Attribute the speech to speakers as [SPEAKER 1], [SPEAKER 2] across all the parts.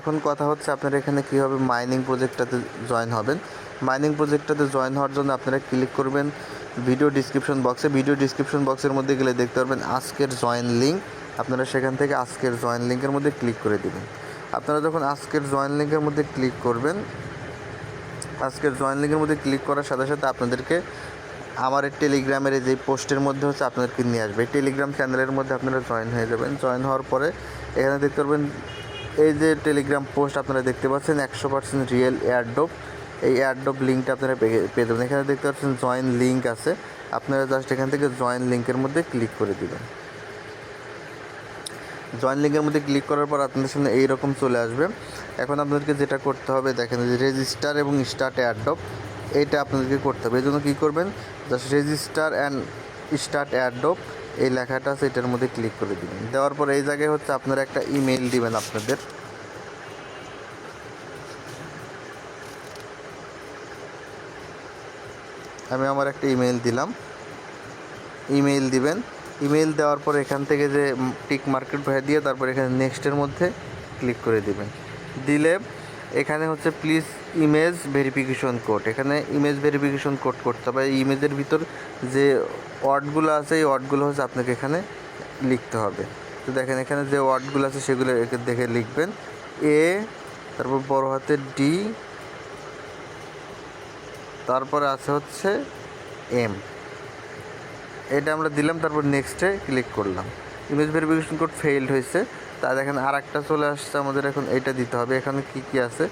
[SPEAKER 1] এখন কথা হচ্ছে আপনারা এখানে কীভাবে মাইনিং প্রজেক্টটাতে জয়েন হবেন। মাইনিং প্রজেক্টটাতে জয়েন হওয়ার জন্য আপনারা ক্লিক করবেন ভিডিও ডিসক্রিপশন বক্সে ভিডিও ডিসক্রিপশন বক্সের মধ্যে গেলে দেখতে পারবেন আজকের জয়েন লিঙ্ক আপনারা সেখান থেকে আজকের জয়েন লিঙ্কের মধ্যে ক্লিক করে দেবেন। আপনারা যখন আজকের জয়েন লিঙ্কের মধ্যে ক্লিক করবেন, আজকের জয়েন লিঙ্কের মধ্যে ক্লিক করার সাথে সাথে আপনাদেরকে আমার টেলিগ্রামের এই যে পোস্টের মধ্যে হচ্ছে আপনাদেরকে নিয়ে আসবে। টেলিগ্রাম চ্যানেলের মধ্যে আপনারা জয়েন হয়ে যাবেন। জয়েন হওয়ার পরে এখানে দেখতে পারবেন এই যে টেলিগ্রাম পোস্ট আপনারা দেখতে পাচ্ছেন, একশো পার্সেন্ট রিয়েল এয়ারডোপ এই এয়ারডোপ লিঙ্কটা আপনারা পেয়ে যাবেন। এখানে দেখতে পাচ্ছেন জয়েন লিঙ্ক আছে। আপনারা জাস্ট এখান থেকে জয়েন লিঙ্কের মধ্যে ক্লিক করে দিবেন। জয়েন লিঙ্কের মধ্যে ক্লিক করার পর আপনাদের সামনে এইরকম চলে আসবে। এখন আপনাদেরকে যেটা করতে হবে, দেখেন যে রেজিস্টার এবং স্টার্ট অ্যাডপ এইটা আপনাদেরকে করতে হবে। এই জন্য কী করবেন? Just register and start adopt এই লেখাটা আছে এটার মধ্যে ক্লিক করে দিবেন। দেওয়ার পর এই জায়গায় হচ্ছে আপনারা একটা ইমেল দিবেন আপনাদের। আমি আমার একটা ইমেল দিলাম। ইমেল দিবেন। ইমেল দেওয়ার পর এখান থেকে যে টিক মার্কেট ভয়ে দিয়ে তারপর এখানে নেক্সটের মধ্যে ক্লিক করে দিবেন। দিলে এখানে হচ্ছে প্লিজ ইমেজ ভেরিফিকেশন কোড এখানে ইমেজ ভেরিফিকেশন কোড করতে হবে। ইমেজের ভিতর যে ওয়ার্ডগুলো আছে, এই ওয়ার্ডগুলো হচ্ছে আপনাকে এখানে লিখতে হবে। তো দেখেন, এখানে যে ওয়ার্ডগুলো আছে, সেগুলো একে দেখে লিখবেন। এ তারপর বড় হাতের ডি তারপরে আছে হচ্ছে এম এটা আমরা দিলাম, তারপর নেক্সটে ক্লিক করলাম। ইমেজ ভেরিফিকেশন কোড ফেইল্ড হয়েছে। তা দেখেন আর একটা চলে আসছে আমাদের এখন, এটা দিতে হবে। এখানে কি কি আছে?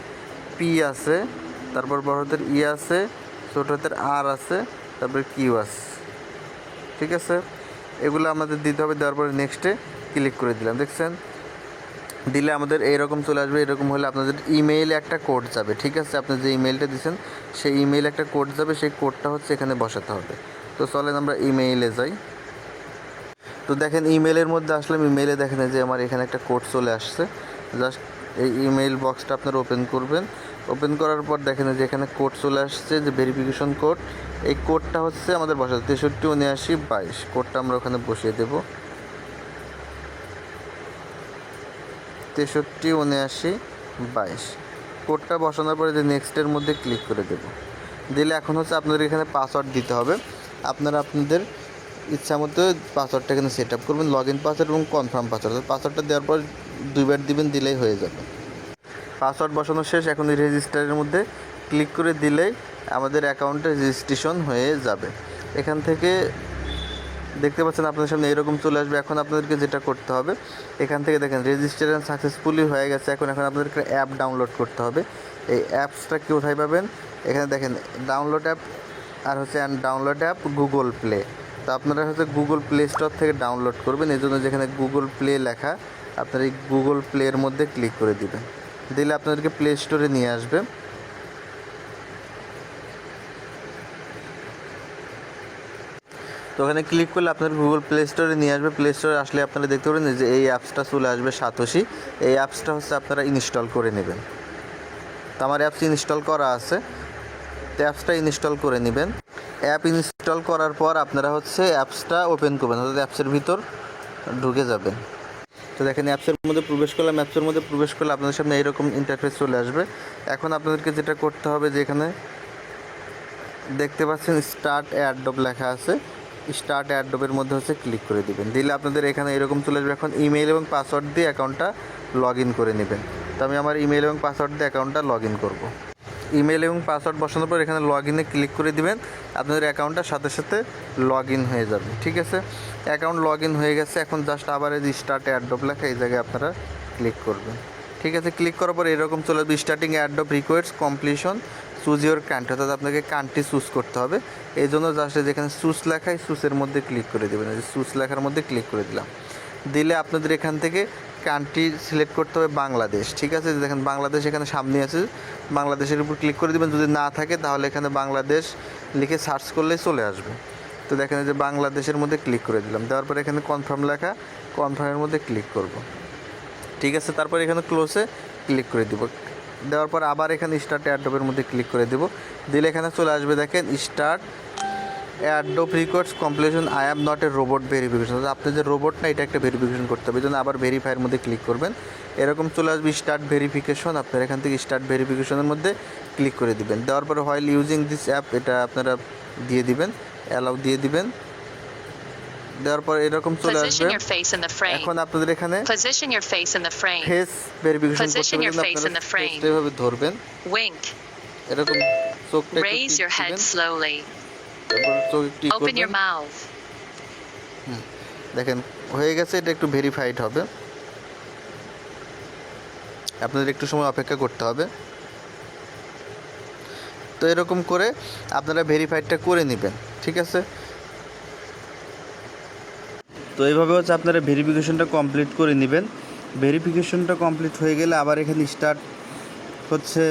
[SPEAKER 1] পি আছে, তারপর বড় হাতের ই আছে ছোট হাতের আর আছে, তারপরে কিউ আছে। ঠিক আছে? এগুলো আমাদের দিতে হবে, দেওয়ার পরে নেক্সটে ক্লিক করে দিলাম। দেখছেন? দিলে আমাদের এইরকম চলে আসবে এরকম হলে আপনাদের ইমেইলে একটা কোড যাবে। ঠিক আছে? আপনি যে ইমেইলটা দিয়েছেন সেই ইমেইলে একটা কোড যাবে, সেই কোডটা হচ্ছে এখানে বসাতে হবে। তো চলেন আমরা ইমেইলে যাই। তো দেখেন ইমেলের মধ্যে আসলাম ইমেইলে দেখেন যে আমার এখানে একটা কোড চলে আসছে। জাস্ট এই ইমেইল বক্সটা আপনারা ওপেন করবেন। ওপেন করার পর দেখেন যে এখানে কোড চলে আসছে, যে ভেরিফিকেশন কোড এই কোডটা হচ্ছে আমাদের বসাতে তেষট্টি, উনআশি, বাইশ। কোডটা আমরা ওখানে বসিয়ে দেবো। তেষট্টি, উনআশি, বাইশ। কোডটা বসানোর পরে যে নেক্সটের মধ্যে ক্লিক করে দেবো। দিলে এখন হচ্ছে আপনাদের এখানে পাসওয়ার্ড দিতে হবে। আপনারা আপনাদের ইচ্ছা মতো পাসওয়ার্ডটা এখানে সেট আপ করবেন। লগ ইন পাসওয়ার্ড এবং কনফার্ম পাসওয়ার্ড পাসওয়ার্ডটা দেওয়ার পর দুইবার দিবেন, দিলেই হয়ে যাবে। পাসওয়ার্ড বসানো শেষ, এখন এই রেজিস্টারের মধ্যে ক্লিক করে দিলেই আমাদের অ্যাকাউন্টে রেজিস্ট্রেশন হয়ে যাবে। এখান থেকে দেখতে পাচ্ছেন আপনাদের সামনে এরকম চলে আসবে। এখন আপনাদেরকে যেটা করতে হবে, এখান থেকে দেখেন রেজিস্ট্রেশন সাকসেসফুলি হয়ে গেছে। এখন এখন আপনাদেরকে অ্যাপ ডাউনলোড করতে হবে। এই অ্যাপসটা কোথায় পাবেন? এখানে দেখেন ডাউনলোড অ্যাপ আর হচ্ছে ডাউনলোড অ্যাপ গুগল প্লে তো আপনারা হচ্ছে গুগল প্লে স্টোর থেকে ডাউনলোড করবেন। এই জন্য যেখানে গুগল প্লে লেখা, আপনারা এই গুগল প্লের মধ্যে ক্লিক করে দিবেন। দিলে আপনাদেরকে প্লে স্টোরে নিয়ে আসবে। তো ওখানে ক্লিক করলে আপনার গুগল প্লে স্টোরে নিয়ে আসবে। প্লে স্টোরে আসলে আপনারা দেখতে পাবেন যে এই অ্যাপসটা চলে আসবে সাতোশি। এই অ্যাপসটা হচ্ছে আপনারা ইনস্টল করে নেবেন। তো আমার অ্যাপস ইনস্টল করা আছে। তো অ্যাপসটা ইনস্টল করে নেবেন। অ্যাপ ইনস্টল করার পর আপনারা হচ্ছে অ্যাপসটা ওপেন করবেন। অর্থাৎ অ্যাপসের ভিতর ঢুকে যাবেন। তো দেখেন অ্যাপসের মধ্যে প্রবেশ করলাম অ্যাপসের মধ্যে প্রবেশ করলে আপনাদের সামনে এইরকম ইন্টারফেস চলে আসবে। এখন আপনাদেরকে যেটা করতে হবে যে এখানে দেখতে পাচ্ছেন স্টার্ট অ্যাডব লেখা আছে। স্টার্ট অ্যাডবের মধ্যে হচ্ছে ক্লিক করে দিবেন। দিলে আপনাদের এখানে এরকম চলে আসবে। এখন ইমেল এবং পাসওয়ার্ড দিয়ে অ্যাকাউন্টটা লগ করে নেবেন। তো আমি আমার ইমেল এবং পাসওয়ার্ড দিয়ে অ্যাকাউন্টটা লগ করব। ইমেল এবং পাসওয়ার্ড বসানোর পর এখানে লগ ইনে ক্লিক করে দিবেন। আপনাদের অ্যাকাউন্টটার সাথে সাথে লগ ইন হয়ে যাবে, ঠিক আছে? অ্যাকাউন্ট লগ ইন হয়ে গেছে, এখন জাস্ট আবার এই স্টার্ট অ্যাডব লেখা এই জায়গায় আপনারা ক্লিক করবেন। ঠিক আছে ক্লিক করার পর এরকম চলে আসবে starting adopt request completion choose your country অর্থাৎ আপনাকে কান্ট্রি চুজ করতে হবে। এই জন্য জাস্ট যেখানে চুজ লেখায় চুজের মধ্যে ক্লিক করে দেবেন। চুজ লেখার মধ্যে ক্লিক করে দিলাম। দিলে আপনাদের এখান থেকে কান্ট্রি সিলেক্ট করতে হবে বাংলাদেশ, ঠিক আছে? দেখেন বাংলাদেশ এখানে সামনে আছে, বাংলাদেশের উপর ক্লিক করে দেবেন। যদি না থাকে, তাহলে এখানে বাংলাদেশ লিখে সার্চ করলে চলে আসবে। তো দেখেন যে বাংলাদেশের মধ্যে ক্লিক করে দিলাম। দেওয়ার পরে এখানে কনফার্ম লেখা কনফার্মের মধ্যে ক্লিক করব। ঠিক আছে? তারপর এখানে ক্লোজে ক্লিক করে দিব। দেওয়ার পর আবার এখানে স্টার্ট অ্যাডবের মধ্যে ক্লিক করে দেব। দিলে এখানে চলে আসবে, দেখেন start adopt requirements completion I am not a robot verification আপনি যে রোবট না এটা একটা ভেরিফিকেশন করতে হবে। জন্য আবার ভেরিফাইয়ের মধ্যে ক্লিক করবেন। এরকম চলে আসবে স্টার্ট ভেরিফিকেশন আপনার এখান থেকে স্টার্ট ভেরিফিকেশনের মধ্যে ক্লিক করে দিবেন। দেওয়ার পরে হোয়াইল ইউজিং দিস অ্যাপ এটা আপনারা দিয়ে দিবেন। অ্যালাউ দিয়ে দিবেন। দেওয়ার পর এরকম চলে আসবে. এখন আপনাদের এখানে. ফেস ভেরিফিকেশন করতে হবে। আপনারা ধরবেন।
[SPEAKER 2] Wink.
[SPEAKER 1] এরকম চোখটা
[SPEAKER 2] Raise your head slowly.
[SPEAKER 1] তারপর চোখ একটু. দেখেন হয়ে গেছে এটা একটু ভেরিফাইড হবে। আপনাদের একটু সময় অপেক্ষা করতে হবে। তো এরকম করে আপনারা ভেরিফাইডটা করে নেবেন ঠিক আছে? তো এইভাবে হচ্ছে আপনারা ভেরিফিকেশনটা কমপ্লিট করে নেবেন। ভেরিফিকেশনটা কমপ্লিট হয়ে গেলে আবার এখানে স্টার্ট হচ্ছে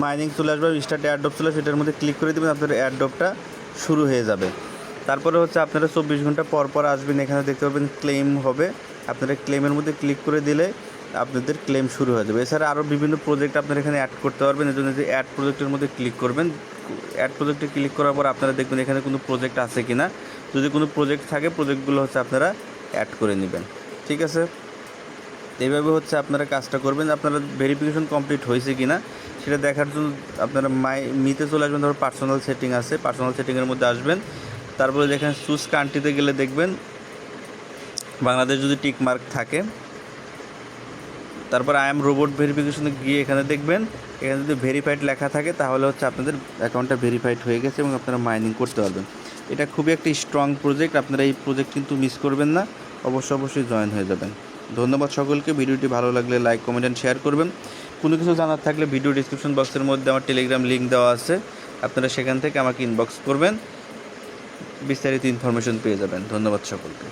[SPEAKER 1] মাইনিং চলে আসবে, স্টার্ট অ্যাডপ চলে আসবে, এটার মধ্যে ক্লিক করে দেবেন আপনার অ্যাডপটা শুরু হয়ে যাবে। তারপরে হচ্ছে আপনারা চব্বিশ ঘণ্টা পর পর আসবেন, এখানে দেখতে পাবেন ক্লেম হবে। আপনারা ক্লেমের মধ্যে ক্লিক করে দিলে আপনাদের ক্লেম শুরু হয়ে যাবে। এছাড়া আরও বিভিন্ন প্রজেক্ট আপনারা এখানে অ্যাড করতে পারবেন এই জন্য যে অ্যাড প্রজেক্টের মধ্যে ক্লিক করবেন অ্যাড প্রজেক্টে ক্লিক করার পর আপনারা দেখবেন এখানে কোনো প্রজেক্ট আছে কি না যদি কোনো প্রজেক্ট থাকে প্রজেক্টগুলো হচ্ছে আপনারা অ্যাড করে নেবেন। ঠিক আছে? এইভাবে হচ্ছে আপনারা কাজটা করবেন, আপনারা ভেরিফিকেশন কমপ্লিট হয়েছে কি না সেটা দেখার জন্য আপনারা মাই মিতে চলে আসবেন, ধরো পার্সোনাল সেটিং আছে পার্সোনাল সেটিংয়ের মধ্যে আসবেন, তারপরে যেখানে চুজ কান্ট্রিতে গেলে দেখবেন, বাংলাদেশ যদি টিক মার্ক থাকে, তারপর আই এম রোবট ভেরিফিকেশনে গিয়ে এখানে দেখবেন, এখানে যদি ভেরিফাইড লেখা থাকে, তাহলে হচ্ছে আপনাদের অ্যাকাউন্টটা ভেরিফাইড হয়ে গেছে এবং আপনারা মাইনিং করতে পারবেন। এটা খুবই একটা স্ট্রং প্রজেক্ট আপনারা এই প্রজেক্ট কিন্তু মিস করবেন না, অবশ্যই অবশ্যই জয়েন হয়ে যাবেন। ধন্যবাদ সকলকে। ভিডিওটি ভালো লাগলে লাইক, কমেন্ট অ্যান্ড শেয়ার করবেন। কোনো কিছু জানার থাকলে ভিডিও ডিসক্রিপশন বক্সের মধ্যে আমার টেলিগ্রাম লিঙ্ক দেওয়া আছে। আপনারা সেখান থেকে আমাকে ইনবক্স করবেন। বিস্তারিত ইনফরমেশন পেয়ে যাবেন। ধন্যবাদ সকলকে।